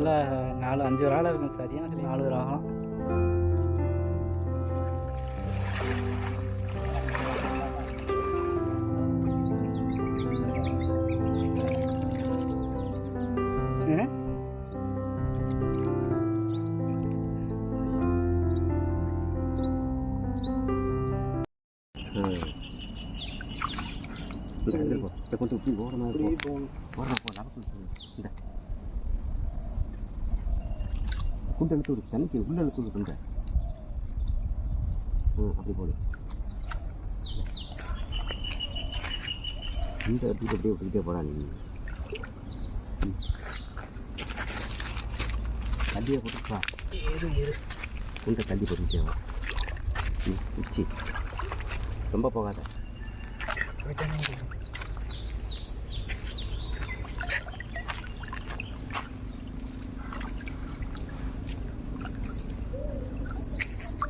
நல்லா நாலு அஞ்சு ஒரு ஆள் இருக்கும் சரியான சொல்லி நாலு ஒரு ஆகலாம்? கொஞ்சம் இப்படி ஓரமாக இருக்கும் ஓரமாக போ நடக்கும் இந்த. குண்டு எழுத்து விடு தனிக்கு உள்ள எழுத்து விடு ஆ அப்படி போடு. இந்த எடுத்துக்கிட்டு அப்படியே விட்டுக்கிட்டே போடா நீ. தள்ளியே போட்டுப்பா குண்டை தள்ளி போட்டுக்கிட்டே வா. உச்சி. ரொம்ப போகாத இது எப்படி இது நான் எடுத்துக்கிறேன். இதோட சொல்லி இந்த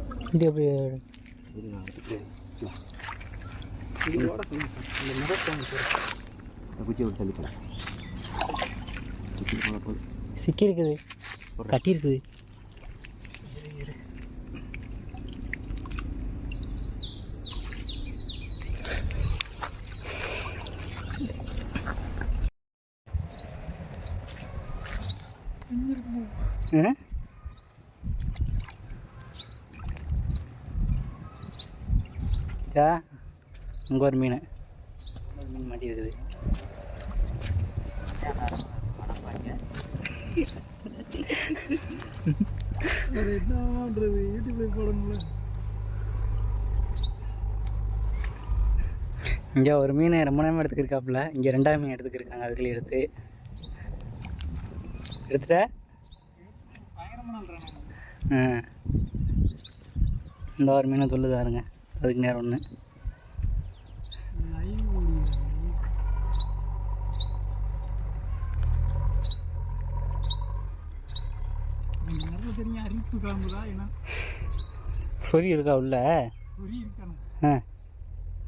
முகத்தை இந்த குச்சியை விட்டு தள்ளி போடு குச்சி இது எப்படி சிக்கி இருக்குது கட்டி இருக்குது ஆ? ஜா இங்கே ஒரு மீன். மீன் மாட்டி இருக்குது. இங்கே ஒரு மீன் ரொம்ப நேரம் எடுத்துக்கிருக்காப்புல. இங்கே ரெண்டாவது மீன் எடுத்துக்கிருக்காங்க அதுக்குள்ளே எடுத்து. எடுத்துட்ட? ஆ. இந்த ஒரு மீனை சொல்லுதாருங்க அதுக்கு நேரம் ஒன்று தெரியும் சொறி இருக்கா உள்ள? ஆ.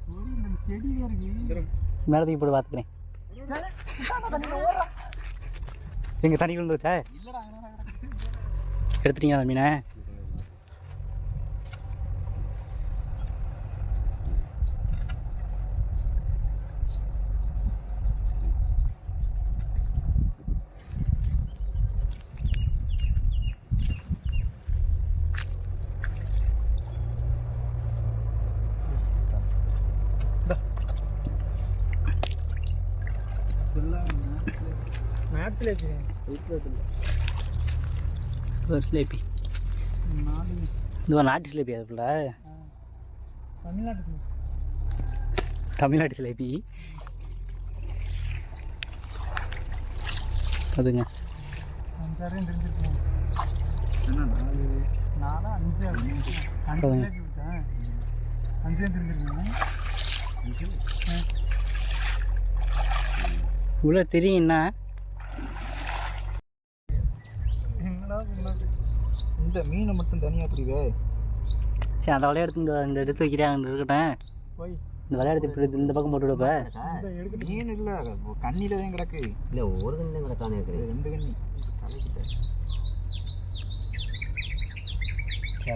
பொறி மேலே தூக்கி போட்டு பார்த்துக்கிறேன் எங்கள் தண்ணி கொண்டு வச்சா எடுத்துட்டீங்களா மீனை? மேட்ச்ல ஒரு சிலேபி. இது நாட்டு சிலேபி அதுக்குள்ள தமிழ்நாட்டுக்கு தமிழ்நாட்டு சிலேபி. அதுங்க அஞ்சாரையும் தெரிஞ்சிருக்கோம் என்ன நாலு நாலா அஞ்சு அஞ்சு சொல்லுங்க. லேபி விட்டேன் அஞ்சே தெரிஞ்சிருக்கீங்க இவ்வளோ தெரியும்னா என்னடா பண்ணாது இந்த மீனை மட்டும் தனியாக பிடிவே. சரி அந்த விளையாடுத்து இந்த இந்த எடுத்து வைக்கிறேன் அங்கே போய். இந்த விளையாடுத்து இப்படி இந்த பக்கம் போட்டு விடப்ப மீன் இல்லை கண்ணில தான் கிடக்கு. இல்லை ஒரு கண்ணில் கூட காண இது ரெண்டு கண்ணி.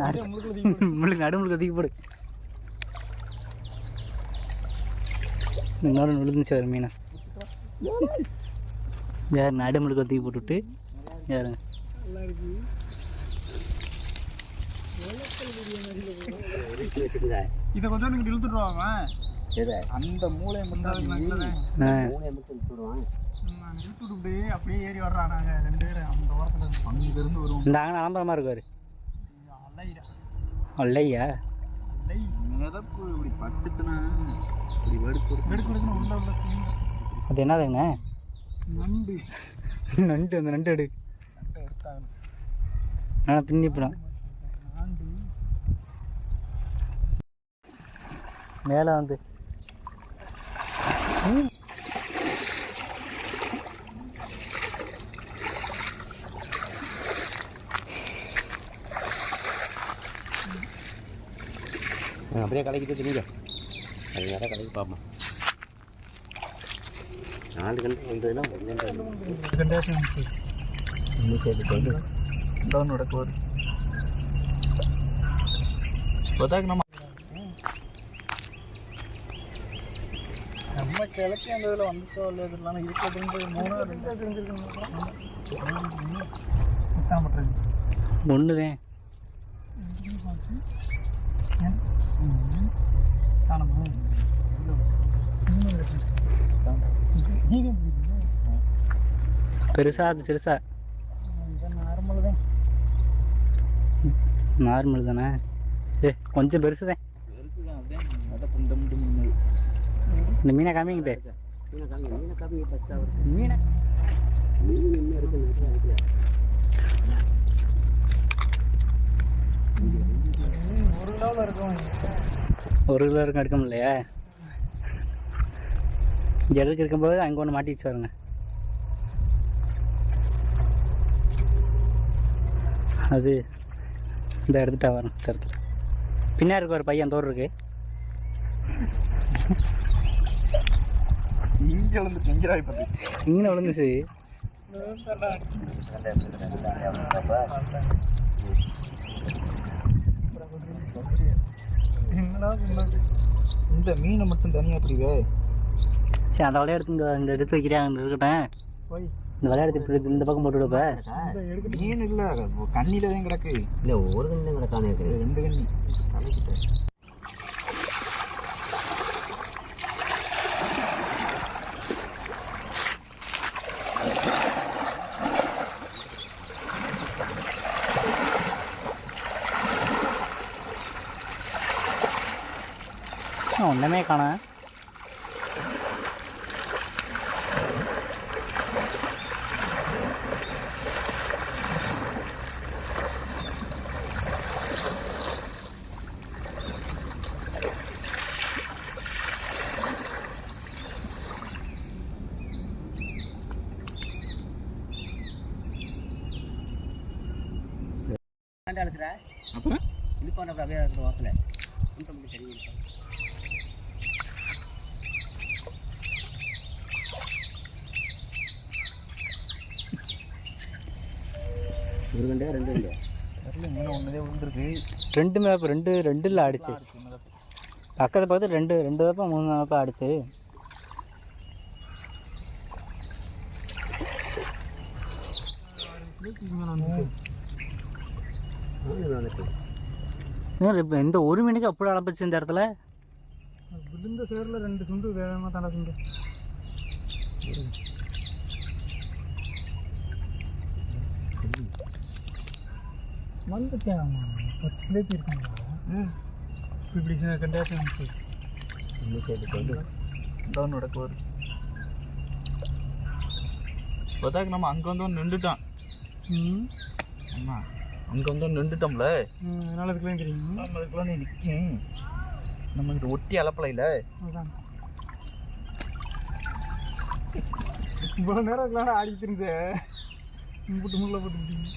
நடு முழுக்க நடு முழுக்க தூக்கி போடு. இன்னொரு விழுந்துச்சு ஒரு மீனை. யார் நடு முழுக்க தூக்கி போட்டுவிட்டு யாருங்க இதை கொஞ்சம் இங்கிட்டு இழுத்துட்டுருவாங்க எதை? அந்த மூளையை மட்டும் ஆ. மூளையை மட்டும் விட்டுடுவான் இழுத்துட்டு அப்படியே ஏறி வர்றான் ரெண்டு பேரும். அந்த ஓரத்துல இருந்து அங்க இருந்து வருவோம் இந்த அங்கே அலம்பரமாக இருக்காரு. அலைடா. இல்லையா அலை மிதப்பு. இப்படி பட்டுச்சுன்னா இப்படி வெடுப்பு வெடுக்குன்னு உள்ள உள்ள. அது என்னதுங்க? நண்டு. நண்டு அந்த நண்டு எடு. நண்டை எடுத்தாங்க. ஆனால் பின்னி போடும் நாண்டு மேலே வந்து. அப்படியே கலக்கிட்டு திணிங்க அது நேரம் கலக்கி பார்ப்போம். நாலு கண்டு வந்ததுன்னா ஒன்று வந்து டவுன் நடக்க வரும் இப்போதாக்கு நம்ம நம்ம கிழக்கு அந்த இதில் வந்துச்சோ இல்லை இதெல்லாம் இருக்கிறது மூணு ரெண்டு தெரிஞ்சிருக்கணும் ஒன்று தான் காணமா பெருசா அது சிறுசா? நார்மல் தான். நார்மல் தானே? ஏ கொஞ்சம் பெருசு தான் இந்த மீனை காமிங்கிட்டே மீனை. ஒரு கிலோவில் இருக்கும். ஒரு கிலோ இருக்கும் எடுக்க முடியலையா? இங்கே எடுக்க இருக்கும்போது அங்கே ஒன்று மாட்டி வச்சு பாருங்க. அது இந்த எடுத்துட்டா வரும் தரத்தில் பின்னாடி இருக்க ஒரு பையன் தோறு இருக்கு. இங்கே பற்றி இங்கே விழுந்துச்சு. இந்த மீனை மட்டும் தனியாக பிடிவே சரி அந்த வலையை எடுத்து இந்த எடுத்து வைக்கிறேன் போய். இந்த வலையை எடுத்து இந்த பக்கம் போட்டு விடுப்ப மீன் இல்லை? கண்ணில தான் கிடக்கு. இல்லை ஒரு கண்டு கிடக்கானே இருக்குது ரெண்டு கண்ணி. தலைக்கிட்ட. ஒன்றுமே காணோம் அப்புறம் இது பண்ண அப்படியே இருக்கிற வாக்கில். இன்ஃபர்மேஷன் சரி ஒரு கண்டே ரெண்டு ஒன்றதே விழுந்துருக்கு. ரெண்டு மேப் ரெண்டு ரெண்டில் ஆடிச்சு. பக்கத்து பக்கத்து ரெண்டு ரெண்டு வேப்பம் மூணு வேப்பம் ஆடிச்சு. ஏன் இப்ப இந்த ஒரு மீனுக்கு அப்படி அளப்பிச்சு இந்த இடத்துல? விழுந்த சேரில் ரெண்டு சுண்டு வேகமாக தாண்டா சுண்டு. பத்து இருக்காங்களா இப்படி கண்டாசி வந்துச்சு டவுன் நடக்க வரும் இப்போதாக்கு நம்ம அங்கே வந்து நின்றுட்டான். அம்மா. அங்கே வந்து நின்றுட்டோம்ல அதனால அதுக்குலாம் தெரியும். நம்ம அதுக்குள்ள நீ நிற்கும் நம்ம இங்கிட்ட ஒட்டி அளப்பலையில் அதான். இவ்வளோ நேரம் அதுக்குலாம் ஆடி தெரிஞ்ச போட்டு முள்ள போட்டு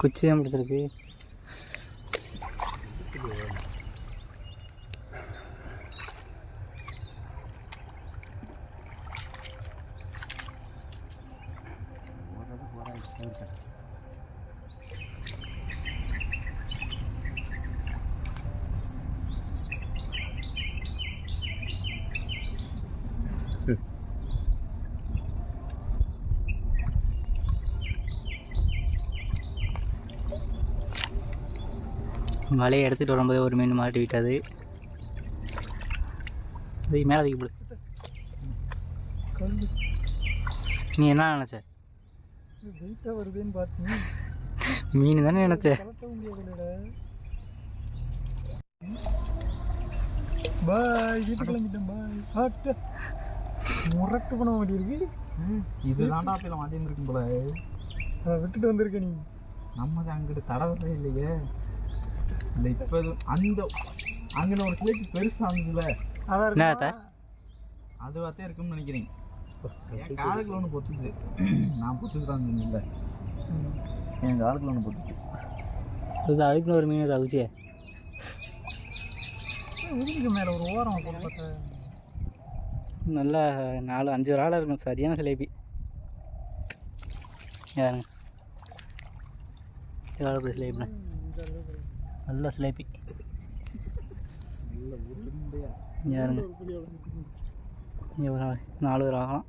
குச்சி தான் பிடிச்சிருக்கு? வலையை எடுத்துகிட்டு வரும்போது ஒரு மீன் மாட்டி விட்டது அது மேலே தூக்கி போடு. கல் நீ என்ன நினச்ச? மீன் தானே நினச்ச? பாய் கிளம்பிட்டேன் பாய். முரட்டு பண்ண வேண்டியிருக்கு இது தாண்டா அப்பல மாட்டின்னு இருக்கும் போல. விட்டுட்டு வந்திருக்க நீ. நம்ம அங்கிட்டு தடவவே இல்லையே. இல்லை இப்போ அந்த அங்கே ஒரு சிலைக்கு பெருசா இருந்துச்சுல அதான் இருக்கா? அதுவாத்தே இருக்கும்னு நினைக்கிறேன். என் காலுக்குள்ள ஒன்று பொத்துச்சு. நான் பொத்துக்கிறான் இல்லை. என் காலுக்குள்ள ஒன்று பொத்துச்சு. இது அதுக்குன்னு ஒரு மீன் தவிச்சே முதுகுக்கு மேலே ஒரு ஓரம் பார்த்தா நல்லா நாலு அஞ்சு ஒரு ஆளாக இருக்கும் சரியான சிலேபி யாருங்க? எவ்வளோ நல்ல சிலேபி யாருங்க இங்க ஒரு நாலு பேர் ஆகலாம்.